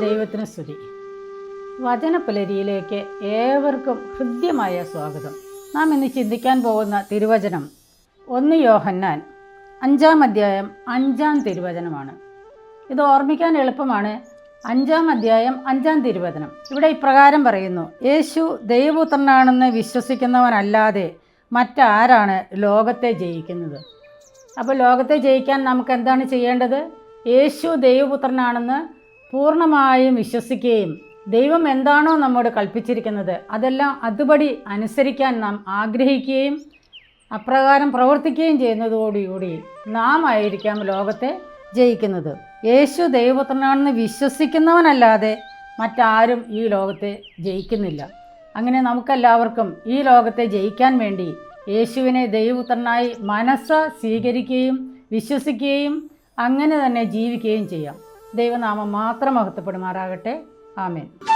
ദൈവത്തിന് സ്തുതി. വചനപ്പുലരിയിലേക്ക് ഏവർക്കും ഹൃദ്യമായ സ്വാഗതം. നാം ഇന്ന് ചിന്തിക്കാൻ പോകുന്ന തിരുവചനം ഒന്ന് യോഹന്നാൻ അഞ്ചാം അധ്യായം അഞ്ചാം തിരുവചനമാണ്. ഇത് ഓർമ്മിക്കാൻ എളുപ്പമാണ്. അഞ്ചാം അധ്യായം അഞ്ചാം തിരുവചനം. ഇവിടെ ഇപ്രകാരം പറയുന്നു. യേശു ദൈവപുത്രനാണെന്ന് വിശ്വസിക്കുന്നവനല്ലാതെ മറ്റാരാണ് ലോകത്തെ ജയിക്കുന്നത്? അപ്പോൾ ലോകത്തെ ജയിക്കാൻ നമുക്ക് എന്താണ് ചെയ്യേണ്ടത്? യേശു ദൈവപുത്രനാണെന്ന് പൂർണമായും വിശ്വസിക്കുകയും ദൈവം എന്താണോ നമ്മോട് കൽപ്പിച്ചിരിക്കുന്നത് അതെല്ലാം അതുപടി അനുസരിക്കാൻ നാം ആഗ്രഹിക്കുകയും അപ്രകാരം പ്രവർത്തിക്കുകയും ചെയ്യുന്നതോടുകൂടി നാം ആയിരിക്കാം ലോകത്തെ ജയിക്കുന്നത്. യേശു ദൈവപുത്രനാണെന്ന് വിശ്വസിക്കുന്നവനല്ലാതെ മറ്റാരും ഈ ലോകത്തെ ജയിക്കുന്നില്ല. അങ്ങനെ നമുക്കെല്ലാവർക്കും ഈ ലോകത്തെ ജയിക്കാൻ വേണ്ടി യേശുവിനെ ദൈവപുത്രനായി മനസ്സ് സ്വീകരിക്കുകയും വിശ്വസിക്കുകയും അങ്ങനെ തന്നെ ജീവിക്കുകയും ചെയ്യാം. ദൈവനാമം മാത്രം മഹത്വപ്പെടുമാറാകട്ടെ. ആമേൻ.